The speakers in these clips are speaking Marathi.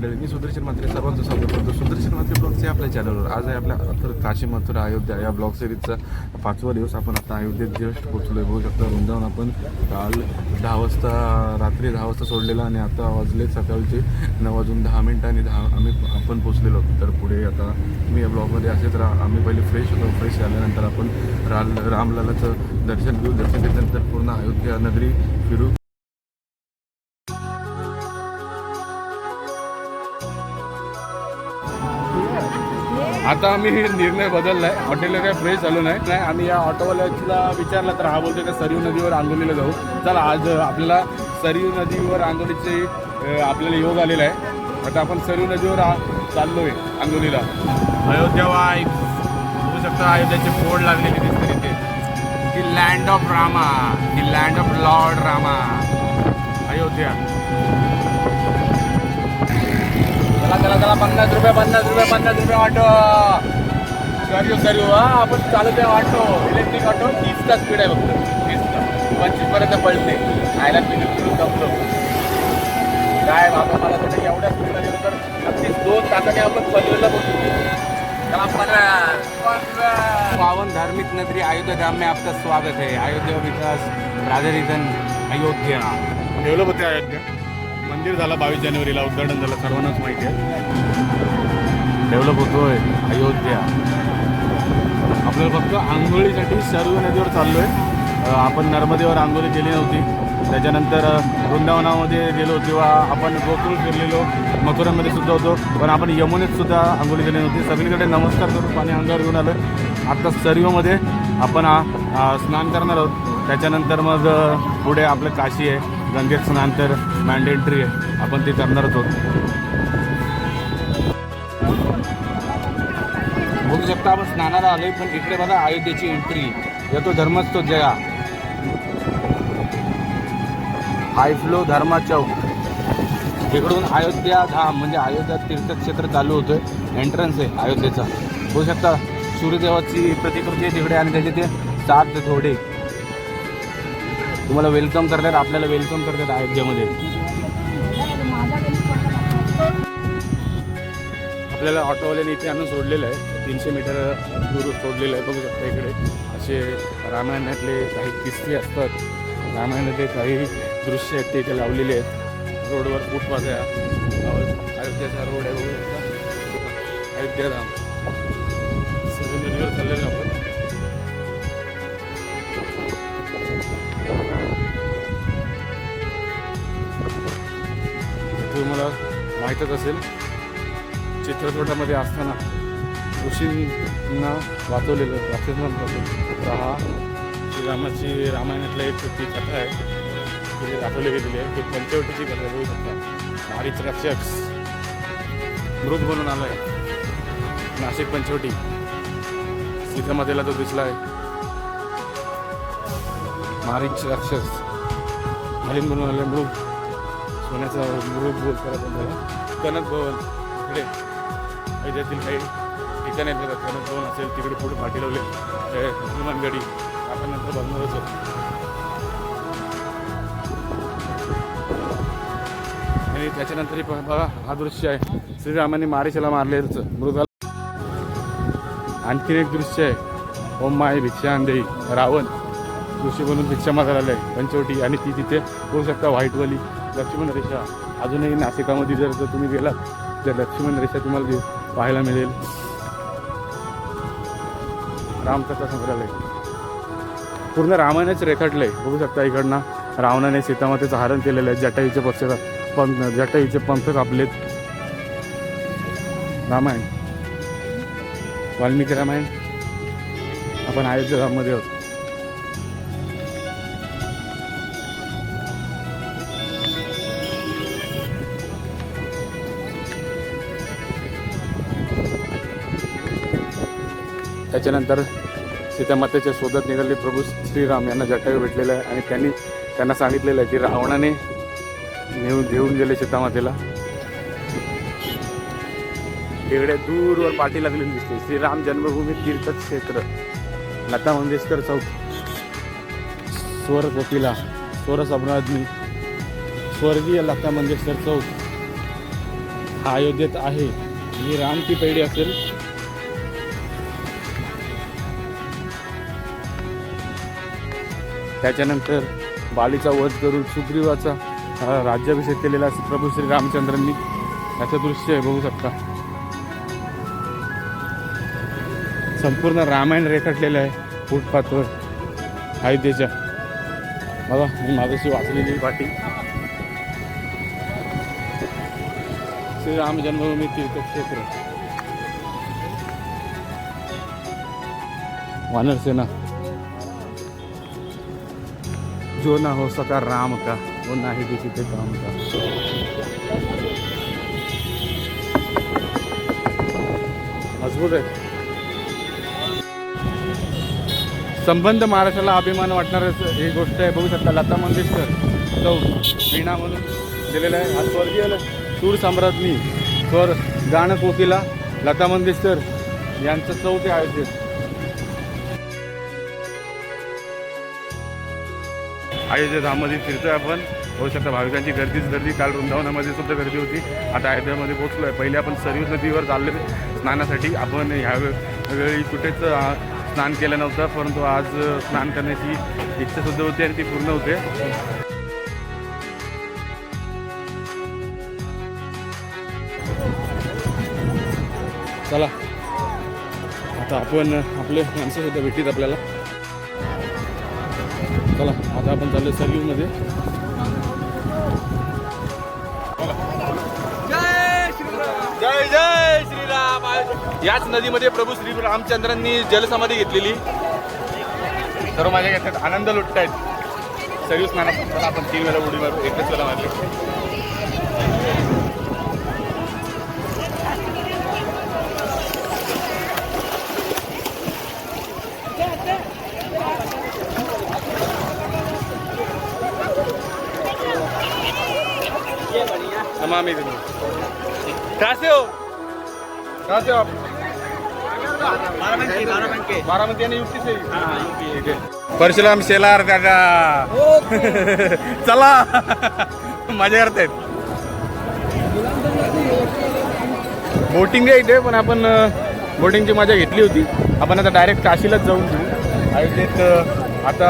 मंडळी मी सुदर्शन मात्रे सर्वांचं स्वागत करतो. सुदर्शन मात्रे ब्लॉगचे आपल्या चॅनलवर आज आहे आपल्या तर काशी मथुरा अयोध्या. या ब्लॉग सिरीजचा पाचवा दिवस आपण आता अयोध्येत जस्ट पोचलो बघू शकता वृंदावन आपण काल दहा वाजता रात्री दहा वाजता सोडलेला आणि आता वाजले सकाळचे नऊ वाजून दहा मिनटं आणि दहा आम्ही आपण पोचलेलो तर पुढे आता मी या ब्लॉगमध्ये असेच रा आम्ही पहिले फ्रेश होतो. फ्रेश झाल्यानंतर आपण राल रामलालाचं दर्शन घेऊ. दर्शन घेतल्यानंतर पूर्ण अयोध्या नगरी फिरू. आता आम्ही निर्णय बदललाय. हॉटेलला काय फ्रेश झालो नाही. नाही आम्ही या ऑटोवाल्याला विचारलं तर हा बोलतो का सरयू नदीवर आंदोलीला जाऊ. चला आज आपल्याला सरयू नदीवर आंदोलीचे आपल्याला योग आलेला आहे. आता आपण सरयू नदीवर आ- चाललोय आंदोलीला अयोध्या वाईफ. बघू शकता अयोध्याचे फोड लागलेले दिसते तिथे the land of Rama the land of lord Rama Ayodhya. चला चला चला पन्नास रुपये पन्नास रुपये पन्नास रुपये ऑटो. सरी सरी हो, हा आपण चालत आहे ऑटो इलेक्ट्रिक ऑटो. तीसचा स्पीड आहे फक्त. तीसचा. पंचवीसपर्यंत पडते. आयला मी करून जमलो काय बाबा मला तर एवढ्या स्पीडला गेलो तर नक्कीच दोन तासाने आपण पनवेलला पोहोचू चला पनवेल पावन धार्मिक नगरी अयोध्या धाम में आपका स्वागत है अयोध्या विकास राजरिधन अयोध्या. डेव्हलप होते अयोध्या. मंदिर झालं बावीस जानेवारीला उद्घाटन झालं सर्वांनाच माहिती आहे. डेव्हलप होतोय अयोध्या. आपल्याला फक्त आंघोळीसाठी सर्व नदीवर चाललोय. आहे आपण नर्मदेवर आंघोळी केली नव्हती. त्याच्यानंतर वृंदावनामध्ये गेलो तेव्हा आपण गोकुळ फिरलेलो मथुरामध्ये सुद्धा होतो. पण आपण यमुनेत सुद्धा आंघोळी केली नव्हती. सगळीकडे नमस्कार करून पाणी अंगावर घेऊन आलो आत्ता सर्वमध्ये आपण स्नान करणार आहोत. त्याच्यानंतर मग पुढे आपलं काशी आहे. गंगेत स्नान तर मॅन्डेटरी आहे. आपण ते करणारच आहोत. बघू शकता आपण स्नानाला आलोय पण इकडे बघा अयोध्येची एंट्री येतो धर्मच तो जया. हाय फ्लो धर्मा चौक इकडून अयोध्या धाम म्हणजे अयोध्या तीर्थक्षेत्र चालू होतं एंट्रन्स आहे अयोध्येचा. बघू शकता सूर्यदेवाची प्रतिकृती आहे तिकडे आणि त्याचे ते सात थोडे तुम्हाला वेलकम करतात आपल्याला वेलकम करतात अयोध्येमध्ये आपल्याला ऑटोवाल्याने इथे आणून सोडलेलं आहे. तीनशे मीटर दूर सोडलेलं आहे. बघू शकता इकडे. असे रामायणातले काही किस्से असतात. रामायणातले काही दृश्य आहेत ते इथे लावलेले आहेत. रोडवर फुटपाथ आहे अयोध्याचा रोड आहे बघू शकता. अयोध्याधाम. सगळे नदीवर आपण. तुम्हाला माहीतच असेल. चित्रपटामध्ये असताना ऋषींना वाचवलेलं राक्षसांना वाचवलं हा श्रीरामाची रामायणातला एक ती कथा आहे. ती दाखवली गेलेली आहे. ती पंचवटीची कथा आहे, बघू शकता. मारीच राक्षस मृग बनून आला आहे. नाशिक पंचवटी. सीतामातेला तो दिसला आहे. मारीच राक्षस मारीन बनून आले मृग. सोन्याचा मृग बोल करत कनक भवन. इकडे. अयोध्यातील काही ठिकाणी आहेत बघा. कनक भवन असेल तिकडे पुढे पाठी लावले. हनुमान हनुमानगडी आपण नंतर बघणारच आहोत. आणि त्याच्यानंतर बघा हा दृश्य आहे. श्रीरामाने मारेशाला मारलेलं मृगाला. आणखीन एक दृश्य आहे. ओम माय भिक्षा देई रावण. ऋषी म्हणून भिक्षा मागायला आहे पंचवटी आणि ती तिथे बघू शकता व्हाईटवाली. लक्ष्मण रेषा. अजूनही नाशिकामध्ये जर जर तुम्ही गेलात तर लक्ष्मण रेषा तुम्हाला पाहायला मिळेल. रामकथा संग्रहालय. पूर्ण रामायणच आहे बघू शकता इकडनं. रावणाने सीतामातेचं हरण केलेलं आहे. जटाईचे पक्ष पंख जटाईचे पंख कापलेत. रामायण. वाल्मिकी रामायण. आपण अयोध्यामध्ये आहोत. त्याच्यानंतर सीतामातेच्या शोधात निघाले प्रभू श्रीराम यांना जटायू भेटलेलं आहे आणि त्यांनी त्यांना सांगितलेलं आहे की रावणाने नेऊन घेऊन गेले सीतामातेला. तिकडे दूरवर पाठी लागलेली दिसते. श्रीराम जन्मभूमी तीर्थक्षेत्र लता मंगेशकर चौक. स्वर कोकिला स्वर सम्राज्ञी स्वर्गीय लता मंगेशकर चौक. हा अयोध्येत आहे. ही रामची पेढी असेल. त्याच्यानंतर बालीचा वध करून सुग्रीवाचा राज्याभिषेक केलेला प्रभू श्री रामचंद्रांनी त्याचं दृश्य आहे बघू शकता. संपूर्ण रामायण रेखाटलेलं आहे फुटपाथवर अयोध्येच्या. बघा मी माझ्याशी वाचलेली पाठी श्रीराम जन्मभूमी तीर्थक्षेत्र. वानरसेना. जो ना हो सका राम का वो ना ही किसी के काम का। मजबूत आहे संबंध महाराष्ट्राला अभिमान वाटणारच ही गोष्ट आहे बघू शकता लता मंगेशकर चौ वीणा म्हणून दिलेलं आहे. हा स्वर्गीय सूर सम्राज्ञी स्वर गाणं कोकिला लता मंगेशकर यांचं चौथे आयोजित अयोध्या धाममध्ये फिरतोय आपण. होऊ शकता भाविकांची गर्दीच गर्दी. काल वृंदावनामध्ये सुद्धा गर्दी होती. आता अयोध्यामध्ये पोहोचलो आहे पहिले आपण सरयू नदीवर चालले स्नानासाठी. आपण ह्या वेळी कुठेच स्नान केलं नव्हतं परंतु आज स्नान करण्याची इच्छासुद्धा होती आणि ती पूर्ण होते. चला. आता आपण आपले माणसंसुद्धा भेटीत आपल्याला. चला आता आपण चाललो सरयूमध्ये जय जय श्रीराम. याच नदीमध्ये प्रभू श्री रामचंद्रांनी जलसमाधी घेतलेली. सर्व माझ्या घेतात आनंद लुटतायत. सरयू स्नानात आपण तीन वेळा उडी मारू एकच वेळा मारली. नमामि गंगे कहाँ से हो? कहाँ से हो आप? बारामती आणि युक्ती से ठीक आहे परशुराम शेलार दादा चला। मजा करतायत बोटिंग इथे पण आपण बोटिंगची मजा घेतली होती. आपण आता डायरेक्ट काशीलाच जाऊन घेऊ अयोध्येत आता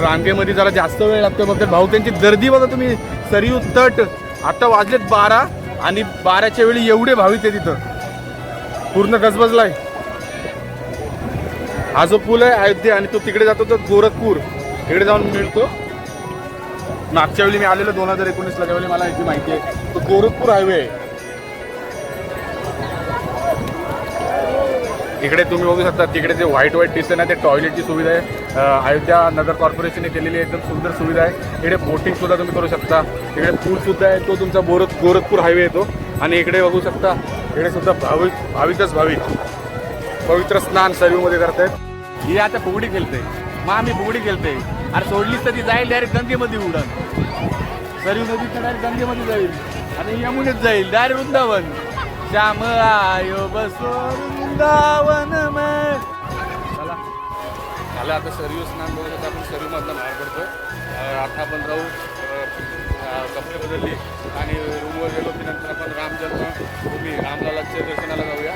रांगेमध्ये जरा जास्त वेळ लागतो फक्त भाऊ त्यांची गर्दी बघा तुम्ही. सरयू तट आता वाजलेत बारा आणि बाराच्या वेळी एवढे भाविक आहे तिथं पूर्ण गजबजलाय. हा जो पूल आहे अयोध्या आणि तो तिकडे जातो तर गोरखपूर. तिकडे जाऊन मिळतो. मागच्या वेळी मी आलेलो दोन हजार एकोणीसला त्यावेळी मला याची माहिती आहे. तो गोरखपूर हायवे आहे. इकडे तुम्ही बघू शकता तिकडे जे व्हाईट व्हाईट दिसते ना ते टॉयलेटची सुविधा आहे. अयोध्या नगर कॉर्पोरेशनने केलेली एकदम सुंदर सुविधा आहे. इकडे बोटिंगसुद्धा तुम्ही करू शकता. इकडे पूलसुद्धा आहे तो तुमचा बोरत गोरखपूर हायवे येतो. आणि इकडे बघू शकता इकडे सुद्धा भाविक भाविकच भाविक. पवित्र स्नान सरयूमध्ये करतायत. ही आता फुगडी खेळते मग आम्ही फुगडी खेळते अरे सोडलीच तर ती जाईल डायरेक्ट गंगेमध्ये उडन. सरयू नदी तर डायरेक्ट गंगेमध्ये जाईल. आणि यमुनेच जाईल डायरेक्ट वृंदावन. श्याम आयो बसो वृंदावन में चला. झालं आता सरयू स्नान बघत होता आपण सरयूमधनं बाहेर पडतोय अं, आता आपण राहू कपडे बदलले आणि रूमवर गेलो की नंतर आपण राम जन्मभूमी रामलालाच्या दर्शनाला जाऊया.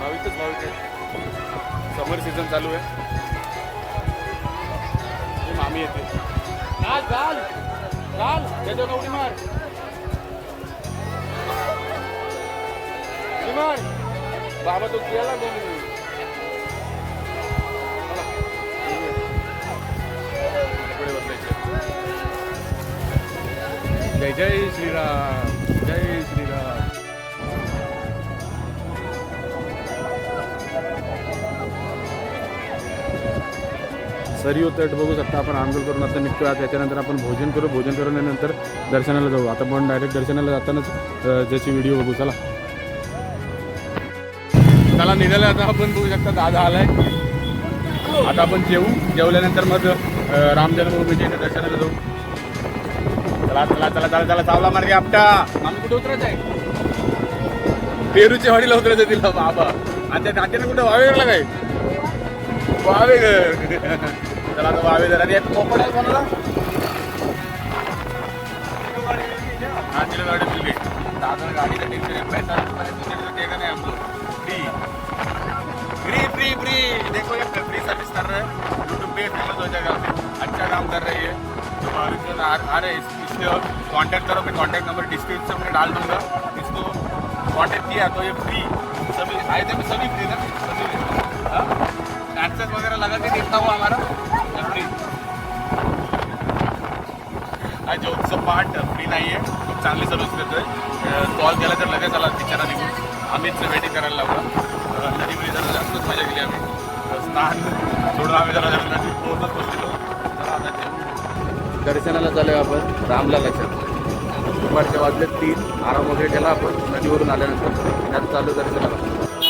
भाविकच भाविक आहे समर सीझन चालू आहे. मामी येते. चाल चाल चाल त्याच्यावर उडी मार. उडी मार बाबा तो गेला दोन जय जय श्रीराम जय श्रीराम. सरयू हो, तट बघू शकता आपण आंदोलन करून आता निघतो आहे त्याच्यानंतर आपण भोजन करू. भोजन करून दर्शनाला जाऊ. आता पण डायरेक्ट दर्शनाला जातानाच ज्याची व्हिडिओ बघू. चला. निघालं आता आपण बघू शकता दादा आलाय. आता आपण जेवू जेवल्यानंतर मग राम जन्मभूमीच्या इथे दर्शनाला जाऊ. चला चला चला चला चला चावला मार्गे आपटा. आम्ही कुठे उतरायचं आहे? पेरूच्या वाडीला उतरायचं तिला बाबा. आणि त्या काट्याने कुठे वावेरला काय? वावेघर चला आता वावेघर आणि पोपट आहे कोणाला? हा तिला गाडी दिली. दादा गाड़ी का टेंशन है पैंतालीस रुपये तुझे तो देगा नहीं फ्री फ्री फ्री देखो ये फ्री सर्विस कर रहे हैं। यूट्यूब पे फ़ेमस हो जाएगा। अच्छा काम कर रही है तो भाविक जन आ, रहे हैं इस- इससे कांटेक्ट करो मैं कॉन्टैक्ट नंबर डिस्क्रिप्शन में डाल दूँगा। इसको कॉन्टैक्ट किया तो ये फ्री सभी आए थे सभी फ्री ना? सभी टैक्सेस वगैरह लगा के देखता हुआ हमारा। फ्री हा जॉबचं पार्ट फ्री नाही आहे खूप चांगली सर्व्हिस देतोय कॉल केला तर लगेच आला बिचारा निघून आम्हीच वेटिंग करायला लावला जास्तच मजा केली आम्ही. अं, स्नान सोडून आम्ही जरा बसलेलो. जेवू. दर्शनाला चालू आपण रामलालाच्या दुपारच्या वाजले तीन आराम वगैरे केला आपण नदीवरून आल्यानंतर त्यात चालू दर्शनाला.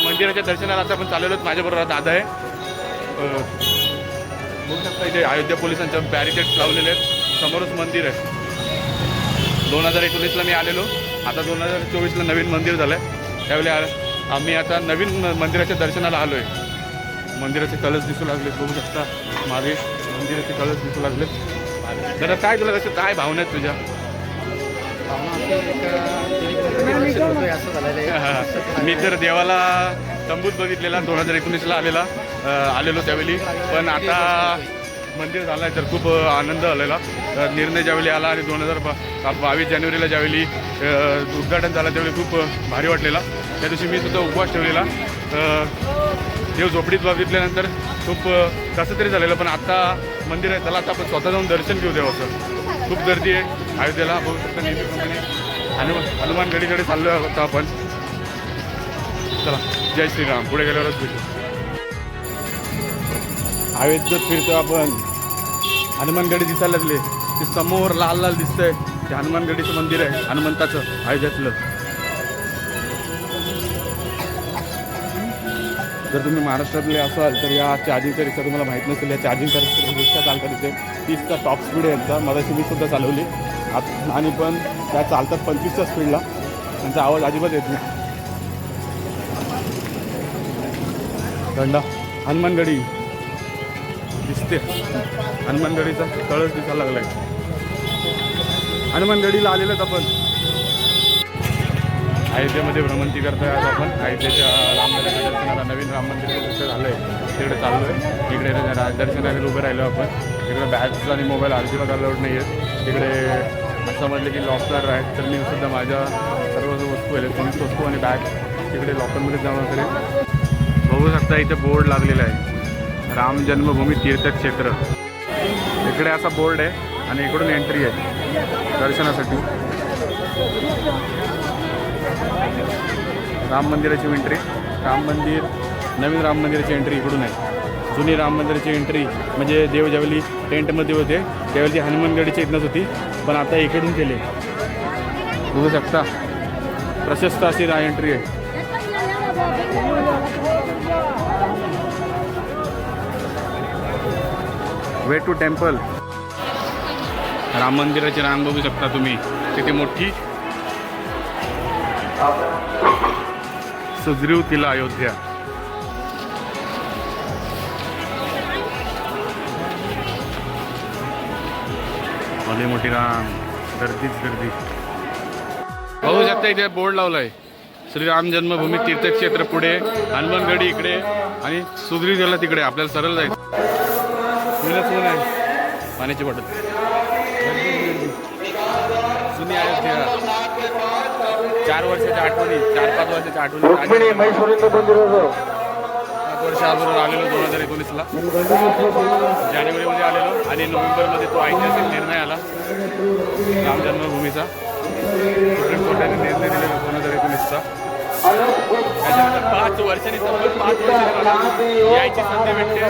मंदिराच्या दर्शनाला आता आपण चाललेलो माझ्याबरोबर दादा आहे. बघू शकता इथे अयोध्या पोलिसांच्या बॅरिकेड्स लावलेले आहेत. समोरच मंदिर आहे. दोन हजार एकोणीसला मी आलेलो. आता दोन हजार चोवीसला नवीन मंदिर झालं आहे त्यावेळी आम्ही आता नवीन मंदिराच्या दर्शनाला आलो आहे मंदिराचे कलश दिसू लागले बघू शकता. मागे मंदिराचे कलश दिसू लागले तर काय तुला कसं काय भावना आहेत तुझ्या? मी तर देवाला तंबूत बघितलेला दोन हजार एकोणीसला आलेला आलेलो त्यावेळी. पण आता मंदिर झालं आहे तर खूप आनंद झालेला निर्णय ज्यावेळी आला आणि दोन हजार बा बावीस जानेवारीला ज्यावेळी उद्घाटन झालं त्यावेळी खूप भारी वाटलेला. त्या दिवशी मी सुद्धा उपवास ठेवलेला. देव झोपडीत बघितल्यानंतर खूप कसं तरी झालेलं पण आत्ता मंदिर आहे त्याला आता आपण स्वतः जाऊन दर्शन घेऊ देवाचं खूप गर्दी आहे अयोध्येला बघू शकता नेहमीप्रमाणे हनुमान हनुमान गडीकडे चाललो आहोत आपण. चला जय श्रीराम. पुढे गेल्यावरच भेटू. अयोध्येत फिरतो आपण हनुमानगडी दिसायला लागले ते समोर लाल लाल दिसतंय. ते हनुमानगडीचं मंदिर आहे हनुमंताचं अयोध्यातलं जर तुम्ही महाराष्ट्रातले असाल तर या चार्जिंगचा रिक्षा तुम्हाला माहीत नसेल या चार्जिंगचा रिक्षा चालतात इथे तीसचा टॉप स्पीड आहे यांचा मगाशी मी सुद्धा चालवली. आत आणि पण त्या चालतात पंचवीसच्या स्पीडला त्यांचा आवाज अजिबात येत नाही. थंडा हनुमानगडी दिसते हनुमानगडीचा तळच दिसायला लागलाय. हनुमानगडीला आलेलोच आपण. अयोध्येमध्ये भ्रमंती करतोय आज आपण. अयोध्येच्या राम मंदिराच्या दर्शनाला नवीन राम मंदिर दर्शन झालं आहे तिकडे चाललो आहे इकडे रा- दर्शनाला उभे राहिलो आपण. इकडे बॅग्स आणि मोबाईल अजिबात अलाउड नाही आहेत तिकडे असं की लॉकर आहेत तर मी सुद्धा माझ्या सर्व वस्तू इलेक्ट्रॉनिक्स वस्तू आणि बॅग तिकडे लॉकरमध्ये जाऊन करेन. बघू शकता इथे बोर्ड लागलेला आहे. राम जन्मभूमी तीर्थक्षेत्र इकडे असा बोर्ड आहे आणि इकडून एंट्री आहे दर्शनासाठी. राम मंदिराची एंट्री राम मंदिर नवीन राम मंदिराची एंट्री इकडून आहे. जुनी राम मंदिराची एंट्री म्हणजे देव ज्यावेळी टेंटमध्ये होते त्यावेळी ती हनुमानगडीची इथनंच होती पण आता इकडून केले. बघू शकता. प्रशस्त अशी रा एंट्री आहे. Way to temple. राम मंदिराची रांग बघू शकता तुम्ही. तिथे मोठी? सुधरीव तिला अयोध्या. भले मोठी रांग गर्दीच गर्दी. बघू शकता इथे बोर्ड लावलाय. श्री राम जन्मभूमी तीर्थक्षेत्र पुढे हनुमानगडी इकडे आणि सुधरी तिला तिकडे. आपल्याला सरळ जायचं. ऊनच ऊन आहे. पाण्याची बॉटल जुनी अयोध्या चार वर्षाच्या आठवणी चार पाच वर्षाच्या आठवणी. पाच वर्ष अगोदर आलेलो दोन हजार एकोणीसला. जानेवारीमध्ये आलेलो आणि नोव्हेंबरमध्ये तो ऐतिहासिक निर्णय आला. राम जन्मभूमीचा. सुप्रीम कोर्टाने निर्णय दिलेला दोन हजार एकोणीसचा. त्याच्यानंतर पाच वर्षांनी तब्बल पाच वर्षांनी यायची संधी भेटते.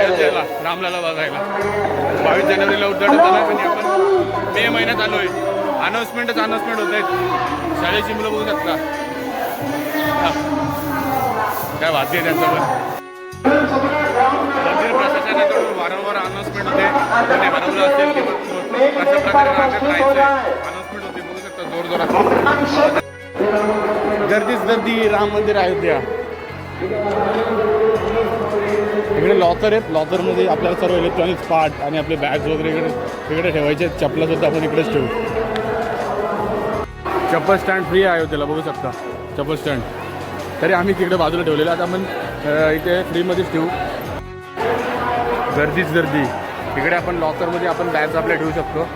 अयोध्येला रामलाला बघायला. बावीस जानेवारीला उद्घाटन झालं आणि आपण मे महिन्यात आलो आहे. अनाऊन्समेंटच अनाऊन्समेंट होत आहेत शाळेची मुलं बघू शकता. काय वाद्य आहे त्यांचं पण? मंदिर प्रशासनाकडून वारंवार अनाऊन्समेंट होते. कोणी हरवलं असेल किंवा कशा प्रकारे राहायचं अनाऊन्समेंट होते बघू शकता जोर जोरात गर्दीच गर्दी राम मंदिर अयोध्या इकडे लॉकर आहेत. लॉकरमध्ये आपल्याला सर्व इलेक्ट्रॉनिक्स पार्ट आणि आपले बॅग्स वगैरे इकडे इकडे ठेवायचे चपला सुद्धा आपण इकडेच ठेवू. चप्पल स्टँड फ्री आहे अयोध्येला बघू शकता. चप्पल स्टँड तरी आम्ही तिकडे बाजूला ठेवलेलं आता आपण इथे फ्रीमध्येच ठेवू. गर्दीच गर्दी. इकडे आपण लॉकरमध्ये आपण बॅग्स आपल्या ठेवू शकतो.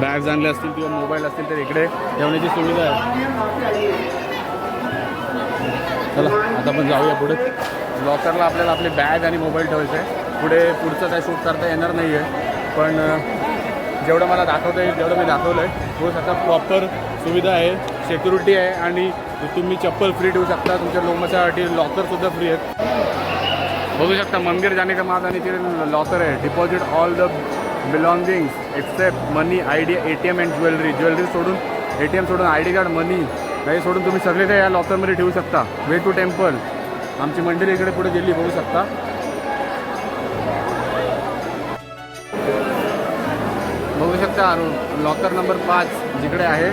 बॅग्स आणले असतील किंवा मोबाईल असतील तर इकडे ठेवण्याची सुविधा आहे. चला आता आपण जाऊया पुढे. लॉकरला आपल्याला आपली बॅग आणि मोबाईल ठेवायचं आहे. पुढे पुढचं काय शूट करता येणार नाही आहे पण जेवढं मला दाखवता येईल तेवढं मी दाखवलं आहे हो आता प्रॉपर सुविधा आहे. सिक्युरिटी आहे आणि तुम्ही चप्पल फ्री ठेवू शकता. तुमच्या लोमासाठी लॉकरसुद्धा फ्री आहेत. बघू शकता मंदिर जाने माझा आणि तिथे लॉकर आहे. Deposit all the belongings except money I D A T M and jewellery jewellery सोडून ए टी एम सोडून आय डी कार्ड मनी काही सोडून तुम्ही सगळे ते या लॉकरमध्ये ठेवू शकता. वे टू टेम्पल आमची मंदिर इकडे पुढे गेली बघू शकता. बघू शकता लॉकर नंबर पाच जिकडे आहे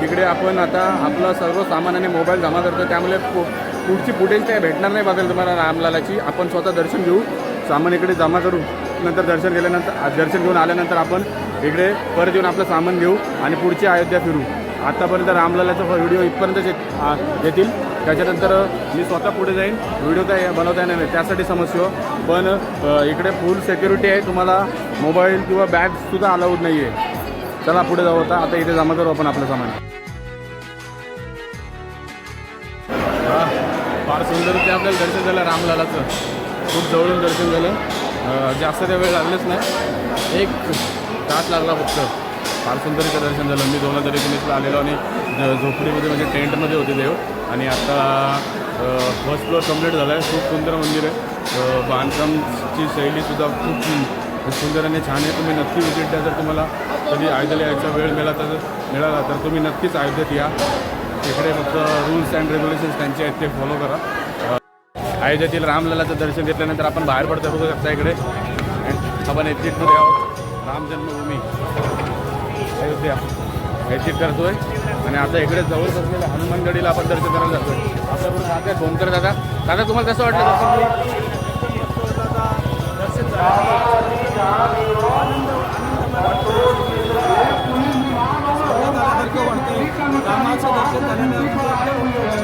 तिकडे आपण आता आपलं सर्व सामान आणि मोबाईल जमा करतो. त्यामुळे पु- पुढची फुटेज काही भेटणार नाही बघायला तुम्हाला रामलालाची. आपण स्वतः दर्शन घेऊ. सामान इकडे जमा करू. नंतर दर्शन केल्यानंतर दर्शन घेऊन आल्यानंतर आपण इकडे परत येऊन आपलं सामान घेऊ आणि पुढची अयोध्या फिरू. आत्तापर्यंत रामलालाचा व्हिडिओ इथपर्यंत येतील. त्याच्यानंतर मी स्वतः पुढे जाईन. व्हिडिओ काय बनवता येणार नाही त्यासाठी समस्या पण इकडे फुल सिक्युरिटी आहे. तुम्हाला मोबाईल किंवा बॅगसुद्धा अलाउड नाही आहे चला पुढे जाऊ आता. आता इथे जमा करू आपण आपलं सामान. फार सुंदर ते आपल्याला दर्शन झालं रामलालाचं खूप जवळून दर्शन झालं. जास्त त्या वेळ लागलेच नाही. एक तास लागला फक्त. फार सुंदर इथं दर्शन झालं. मी दोन हजार एकोणीसला आलेलो आणि झोपडीमध्ये म्हणजे टेंटमध्ये होते देव. आणि आता फर्स्ट फ्लोअर कंप्लीट झाला आहे. खूप सुंदर मंदिर आहे. बांधकामची शैलीसुद्धा खूप सुंदर आणि छान आहे. तुम्ही नक्की विजिट द्या जर तुम्हाला. कधी अयोध्येला यायचा वेळ मिळाला तर मिळाला तर तुम्ही नक्कीच अयोध्येत या. इकडे फक्त रूल्स अँड रेग्युलेशन्स त्यांचे आहेत ते फॉलो करा. अयोध्येतील रामललाचं दर्शन घेतल्यानंतर आपण बाहेर पडतो बघू शकता इकडे. आपण एक्झिटमध्ये आहोत. राम जन्मभूमी. अयोध्या. एक्झिट आहे आणि आता इकडे जवळ असलेल्या हनुमानगडीला आपण दर्शन करायला जातोय. आपल्याबरोबर दादा फोन भोमकर दादा. दादा तुम्हाला कसं वाटलं दर्शन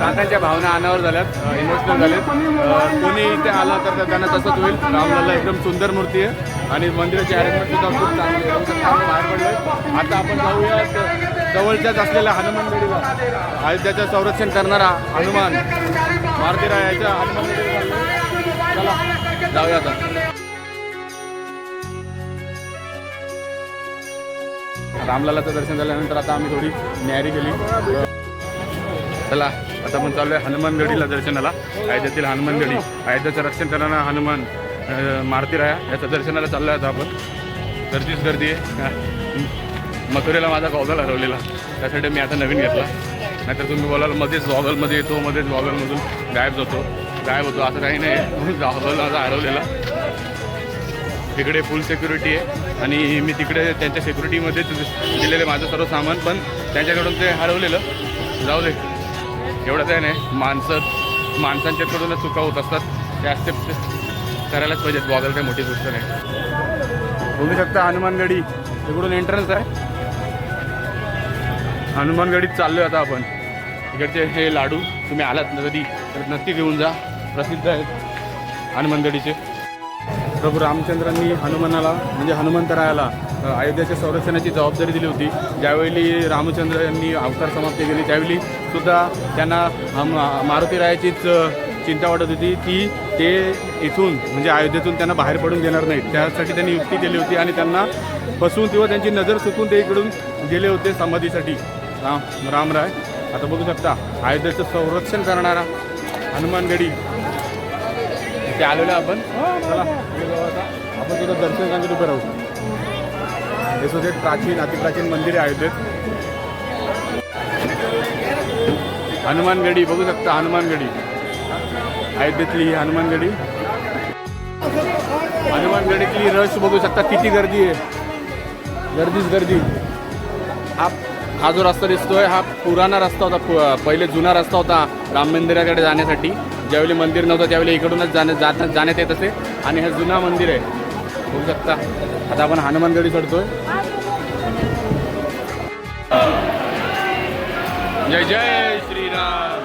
काकांच्या भावना अनावर झाल्यात इमोशनल झाल्यात कोणी इथे आलं तर त्यांना तसंच होईल. रामलाला एकदम सुंदर मूर्ती आहे. आणि मंदिराची अरेंजमेंट सुद्धा खूप चांगली बाहेर पडलोय. आता आपण जाऊया जवळच्याच असलेल्या हनुमानगडीला अयोध्याचं संरक्षण करणारा हनुमान. मारुतीरायाच्या हनुमान चाललोय. चला जाऊया आता. रामलालाचं दर्शन झाल्यानंतर आता आम्ही थोडी न्यारी केली. चला. आता आपण चालू आहे हनुमानगडीला दर्शनाला. अयोध्येतील हनुमानगडी अयोध्याचं रक्षण करणारा हनुमान मारती राया याच्या दर्शनाला चाललो आहे आता आपण. गर्दीच गर्दी आहे. मथुरेला माझा गॉगल हरवलेला. त्यासाठी मी आता नवीन घेतला. नाहीतर तुम्ही बोलाल मध्येच गॉगलमध्ये येतो मध्येच गॉगलमधून गायब जातो गायब होतो. असं काही नाही. गॉगल माझा हरवलेला. तिकडे फुल सिक्युरिटी आहे. आणि मी तिकडे त्यांच्या सिक्युरिटीमध्येच दिलेले माझं सर्व सामान पण त्यांच्याकडून ते हरवलेलं. जाऊ दे. एवढं काय नाही माणसं माणसांच्याकडूनच चुका होत असतात. ते ॲक्सेप्ट करायलाच पाहिजेत बॉगल काही मोठी गोष्ट नाही. बघू शकता हनुमानगडी इकडून एंट्रन्स आहे. हनुमानगडीत चाललो आता आपण. इकडचे हे लाडू तुम्ही आलात ना कधी? तर नक्की घेऊन जा. प्रसिद्ध आहेत हनुमानगडीचे प्रभू रामचंद्रांनी हनुमानाला म्हणजे हनुमंतरायाला अयोध्याच्या संरक्षणाची जबाबदारी दिली होती. ज्यावेळी रामचंद्र यांनी अवतार समाप्ती केली त्यावेळी सुद्धा त्यांना मारुती मारुतीरायाचीच चिंता वाटत होती की ते इथून म्हणजे अयोध्येतून त्यांना बाहेर पडून देणार नाहीत. त्यासाठी त्यांनी युक्ती केली होती आणि त्यांना फसवून किंवा त्यांची नजर चुकून ते इकडून गेले होते समाधीसाठी. राम रामराय आता बघू शकता अयोध्येचं संरक्षण करणारा हनुमानगडी ते आलेलो आपण. चला आपण सुद्धा दर्शन सांगत उभे राहू. हे सुद्धा एक प्राचीन अतिप्राचीन मंदिर आहे अयोध्येत हनुमानगडी बघू शकता हनुमानगडी अयोध्येतली ही हनुमानगडी हनुमानगडीतली रश बघू शकता किती गर्दी आहे. गर्दीच गर्दी. हा हा जो रस्ता दिसतोय हा पुराणा रस्ता होता पहिले जुना रस्ता होता राम मंदिराकडे जाण्यासाठी. ज्यावेळी मंदिर नव्हतं त्यावेळी इकडूनच जाण्या जात जाण्यात येत असे. आणि हे जुना मंदिर आहे. बघू शकता. आता आपण हनुमानगडी चढतोय जय जय श्रीराम.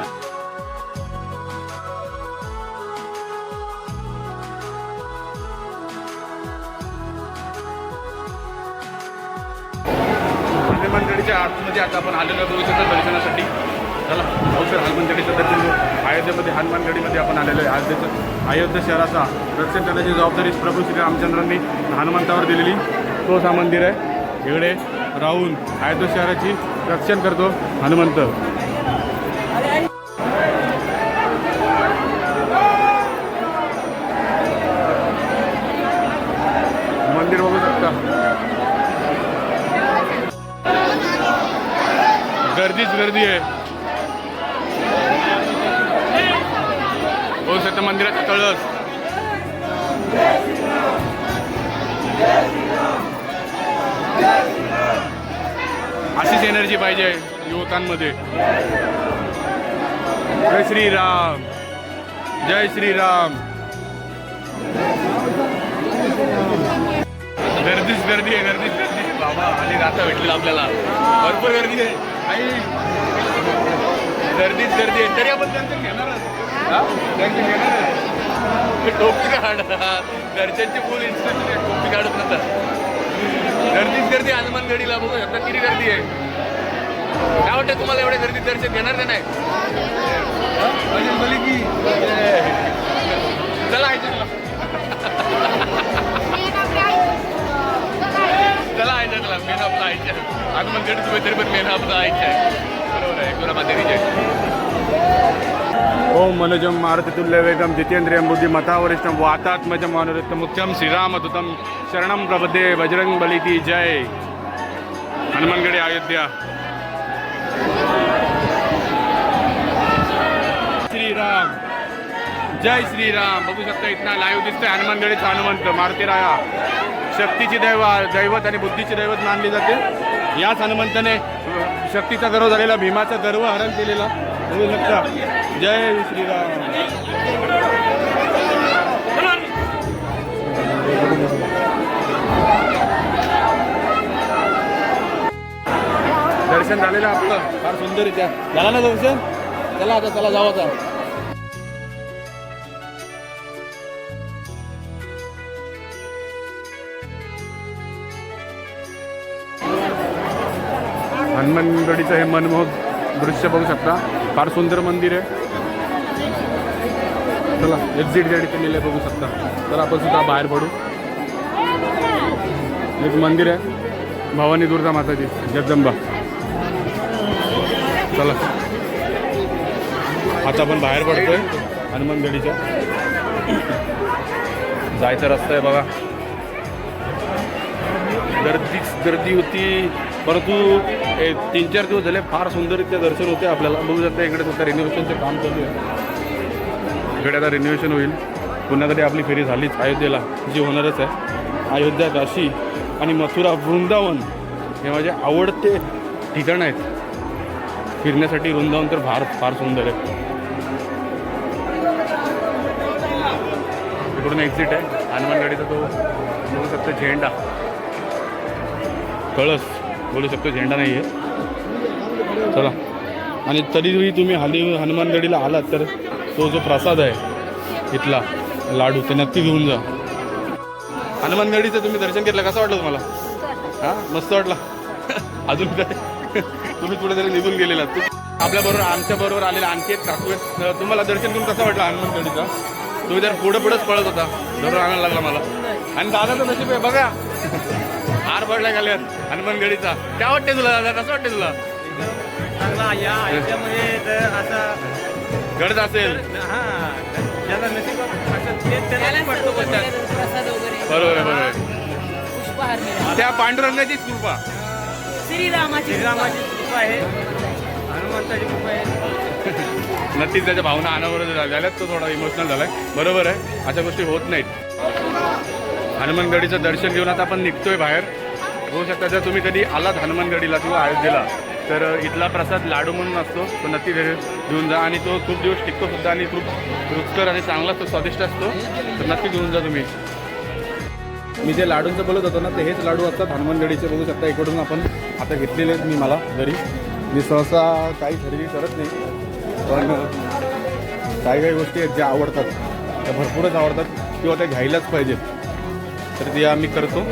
हनुमानगडीच्या आतमध्ये आता आपण आलेलो बघू शकता दर्शनासाठी. चला भाऊ सर हनुमान गडीचं दर्शन अयोध्येमध्ये हनुमान गडीमध्ये आपण आलेलो आहे. अयोध्येचं अयोध्या शहराचा रक्षण करण्याची जबाबदारी प्रभू श्री रामचंद्रांनी हनुमंतावर दिलेली. तोच हा मंदिर आहे. इकडे राहून अयोध्या शहराची रक्षण करतो हनुमंत. मंदिर बघू शकता. गर्दीच गर्दी आहे. कळस अशीच एनर्जी पाहिजे युवकांमध्ये. जय श्रीराम. जय श्रीराम. गर्दीच गर्दी आहे गर्दीच गर्दी बाबा आणि राता भेटलेला आपल्याला. भरपूर गर्दी आहे. आई. गर्दीच गर्दी आहे. तरी आपण त्यांचं घेणारच. हा? घेणारच. टोपी काढ घरच्यांची फुल इन्स्ट्रक्शन आहे टोपी काढत नंतर गर्दीच गर्दी हनुमान गडीला बघू शकता किती गर्दी आहे. काय वाटतं तुम्हाला एवढ्या गर्दीत दर्शन घेणार का नाही? की चला ऐका चला. चला मेन आपला आईच्या हनुमान गडी तुम्ही तरी पण मेन आपला आईच्या आहे बरोबर आहे गुरु मातेरीचे ओम मनोजम मारुतितुल्य वेगम जितेंद्रियम बुद्धी मतावरिष्ठम वातात्मजम अनुरुत्तम मुख्यम श्रीरामदूतम शरणम प्रबद्धे बजरंग बलिती जय। हनुमानगडी अयोध्या। श्रीराम। जय श्रीराम। बघू शकता इतना लाईव्ह दिसतंय हनुमानगडीचा हनुमंत मारुतीराया शक्तीची दैव दैवत आणि बुद्धीची दैवत मानली जाते. याच हनुमंताने शक्तीचा गर्व झालेला भीमाचा गर्व हरण केलेला. बघू शकता. जय श्रीराम. दर्शन झालेलं आपलं फार सुंदर इथे झाला ना दर्शन? चला आता चला जाऊ आता. हनुमानगडीचं हे मनमोहक दृश्य बघू शकता. फार सुंदर मंदिर आहे. चला एक्झिट जेड केलेलं आहे बघू शकता. तर आपण सुद्धा बाहेर पडू. एक मंदिर आहे. भवानी दुर्गा माताची जगदंबा. चला. आता आपण बाहेर पडतोय हनुमानगडीच्या. जायचा रस्ता आहे बघा. गर्दीच गर्दी होती. परंतु तीन चार दिवस झाले फार सुंदररित्या दर्शन होते आपल्याला. बघू शकता इकडे सुद्धा रिनोव्हेशनचं काम चालू आहे. इकडे आता रिनोव्हेशन होईल. पुन्हा तरी आपली फेरी झालीच अयोध्येला जी होणारच आहे. अयोध्या काशी आणि मथुरा वृंदावन हे माझे आवडते ठिकाण आहेत. फिरण्यासाठी वृंदावन तर फार फार सुंदर आहे. इकडून एक्झिट आहे. हनुमानगडीचा तो बघू शकतो झेंडा. कळस. बोलू शकतो झेंडा नाही आहे. चला. आणि तरीही तुम्ही हली हनुमानगडीला आलात तर तो जो प्रसाद आहे इथला लाडू ते नक्की घेऊन जा. हनुमानगडीचं तुम्ही दर्शन घेतलं कसं वाटलं तुम्हाला? हां? मस्त वाटला. अजून काय? तुम्ही पुढे तरी निघून गेलेला. आपल्याबरोबर आमच्याबरोबर आमच्या आलेला आणखी एक काकू आहेत. तुम्हाला दर्शन करून कसं वाटलं हनुमानगडीचा तुम्ही जर पुढं पुढंच पळत होता बरोबर आणायला लागला मला. आणि दादाचं नशीब आहे बघा. हार पडल्या गेल्यात. हनुमानगडीचा. काय वाटते तुला दादा? कसं वाटते तुला? चांगला या आयुष्यामध्ये तर असा घडत असेल. हा ज्याला नशीब असं ते त्याला पडतो बोलतात प्रसाद वगैरे. बरोबर आहे बरोबर आहे. पुष्पहार मिळाला. त्या पांडुरंगाचीच कृपा. श्रीरामाची श्रीरामाची कृपा आहे. हनुमंताची कृपा आहे. नक्कीच त्याच्या भावना अनावर झाल्यात तो थोडा इमोशनल झालाय. बरोबर आहे. अशा गोष्टी होत नाहीत. हनुमानगडीचं दर्शन घेऊन आता आपण निघतोय बाहेर. होऊ शकता. जर तुम्ही कधी आलात हनुमानगडीला किंवा अयोध्येला तर इथला प्रसाद लाडू म्हणून असतो. तो नक्की घेऊन जा. आणि तो खूप दिवस टिकतो सुद्धा आणि खूप रुचकर आणि चांगला तो स्वादिष्ट असतो. तर नक्की घेऊन जा तुम्ही. मी जे लाडूंचं बोलत होतो ना ते हेच लाडू असतात हनुमानगडीचे बघू शकता. इकडून आपण आता घेतलेले आहेत मी मला घरी. मी सहसा काही खरेदी करत नाही पण काही काही गोष्टी आहेत ज्या आवडतात. त्या भरपूरच आवडतात. किंवा त्या घ्यायलाच पाहिजेत. तर ते आम्ही करतो.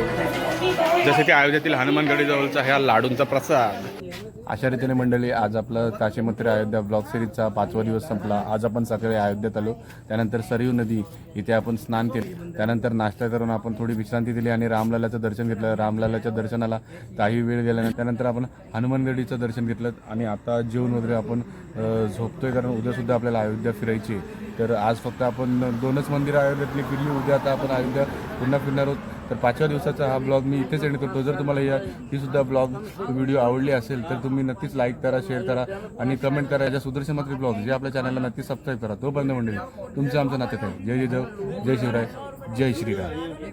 जसं की अयोध्यातील हनुमानगडीजवळचा ह्या लाडूंचा प्रसाद. अशा रीतीने मंडळी आज आपलं काशीमत्री अयोध्या ब्लॉग सिरीजचा पाचवा दिवस संपला. आज आपण सकाळी अयोध्येत आलो. त्यानंतर सरयू नदी इथे आपण स्नान केले. त्यानंतर नाश्ता करून आपण थोडी विश्रांती दिली आणि रामलालाचं दर्शन घेतलं. रामलालाच्या दर्शनाला काही वेळ गेल्यानंतर त्यानंतर आपण हनुमानगडीचं दर्शन घेतलं. आणि आता जेवण वगैरे आपण झोपतोय कारण उद्यासुद्धा आपल्याला अयोध्या फिरायची तर आज फक्त आपण दोनच मंदिरं अयोध्येतली फिरली. उद्या आता आपण अयोध्या पुन्हा फिरणार आहोत. तर पाचव्या दिवसाचा हा ब्लॉग मी इथेच सेंड करतो जर तुम्हाला या ही सुद्धा ब्लॉग व्हिडिओ आवडली असेल तर तुम्ही नक्कीच लाईक करा शेअर करा आणि कमेंट करा. याच्या सुदर्शन मात्री ब्लॉग जे आपल्या चॅनलला नक्कीच सबस्क्राईब करा. तो बंद मंडळी तुमचं आमचं नाते आहे जय जय जय जय शिवराय जय श्रीराम.